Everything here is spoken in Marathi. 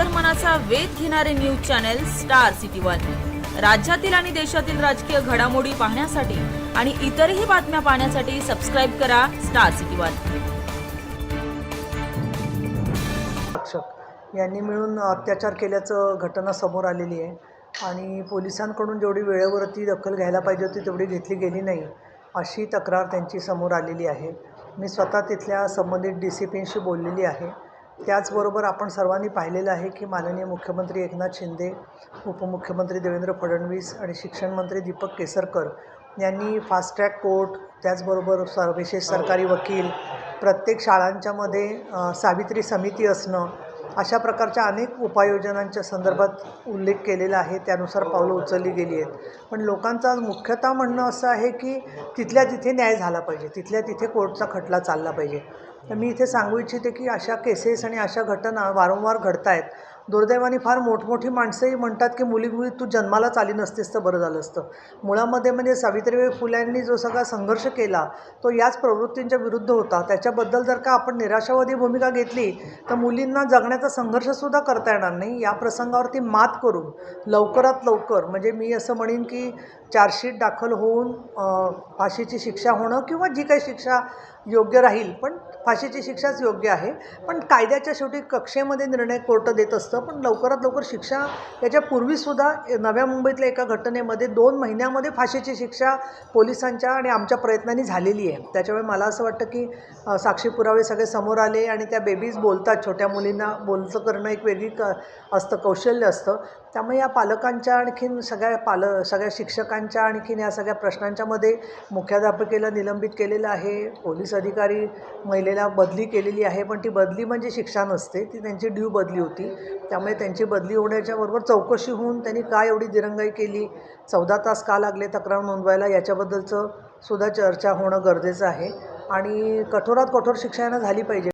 अंतर्मनाचा वेध घेणारे news channel star city one. राज्यातील आणि देशातील राजकीय घडामोडी पाहण्यासाठी आणि इतरही बातम्या पाहण्यासाठी सबस्क्राईब करा स्टार सिटी वन. यांनी मिळून अत्याचार केल्याचं घटना समोर आलेली आहे. आणि पोलिसांकडून जेवढी वेळेवरती दखल घ्यायला पाहिजे होती तेवढी घेतली गेली नाही अशी तक्रार त्यांची समोर आलेली आहे. मी स्वतः तिथल्या संबंधित डी सी पींशी बोललेली आहे. त्याचबरोबर आपण सर्वांनी पाहिलेलं आहे की माननीय मुख्यमंत्री एकनाथ शिंदे उपमुख्यमंत्री देवेंद्र फडणवीस आणि शिक्षणमंत्री दीपक केसरकर यांनी फास्ट ट्रॅक कोर्ट त्याचबरोबर स विशेष सरकारी वकील प्रत्येक शाळांच्यामध्ये सावित्री समिती असणं अशा प्रकारच्या अनेक उपाययोजनांच्या संदर्भात उल्लेख केलेला आहे. त्यानुसार पावलं उचलली गेली आहेत. पण लोकांचं आज मुख्यतः म्हणणं असं आहे की तिथल्या तिथे न्याय झाला पाहिजे. तिथल्या तिथे कोर्टचा खटला चालला पाहिजे. तर मी इथे सांगू इच्छिते की अशा केसेस आणि अशा घटना वारंवार घडत आहेत दुर्दैवाने फार मोठमोठी माणसंही म्हणतात की मुली मुली तू जन्मालाच आली नसतीस तर बरं झालं असतं. मुळामध्ये म्हणजे सावित्रीबाई फुल्यांनी जो सगळा संघर्ष केला तो याच प्रवृत्तींच्या विरुद्ध होता. त्याच्याबद्दल जर का आपण निराशावादी भूमिका घेतली तर मुलींना जगण्याचा संघर्षसुद्धा करता येणार नाही. या प्रसंगावरती मात करून लवकरात लवकर म्हणजे मी असं म्हणेन की चार्जशीट दाखल होऊन फाशीची शिक्षा होणं किंवा जी काही शिक्षा योग्य राहील पण फाशीची शिक्षाच योग्य आहे. पण कायद्याच्या शेवटी कक्षेमध्ये निर्णय कोर्ट देत असतं. पण लवकरात लवकर शिक्षा याच्या पूर्वीसुद्धा नव्या मुंबईतल्या एका घटनेमध्ये दोन महिन्यामध्ये फाशीची शिक्षा पोलिसांच्या आणि आमच्या प्रयत्नांनी झालेली आहे. त्याच्यामुळे मला असं वाटतं की साक्षी पुरावे सगळे समोर आले आणि त्या बेबीज बोलतात. छोट्या मुलींना बोलचं करणं एक वेगळी क असतं कौशल्य असतं. त्यामुळे या पालकांच्या आणखीन सगळ्या पाल सगळ्या शिक्षकांच्या आणखीन या सगळ्या प्रश्नांच्यामध्ये मुख्याध्यापकेला निलंबित केलेलं आहे. पोलीस अधिकारी महिलेला बदली केलेली आहे पण ती बदली म्हणजे शिक्षा नसते. ती त्यांची ड्यू बदली होती. त्यामुळे त्यांची बदली होण्याच्या बरोबर चौकशी होऊन त्यांनी काय एवढी दिरंगाई केली? चौदा तास का लागले तक्रार नोंदवायला? याच्याबद्दलचं सुद्धा चर्चा होणं गरजेचं आहे. आणि कठोरात कठोर शिक्षा यांना झाली पाहिजे.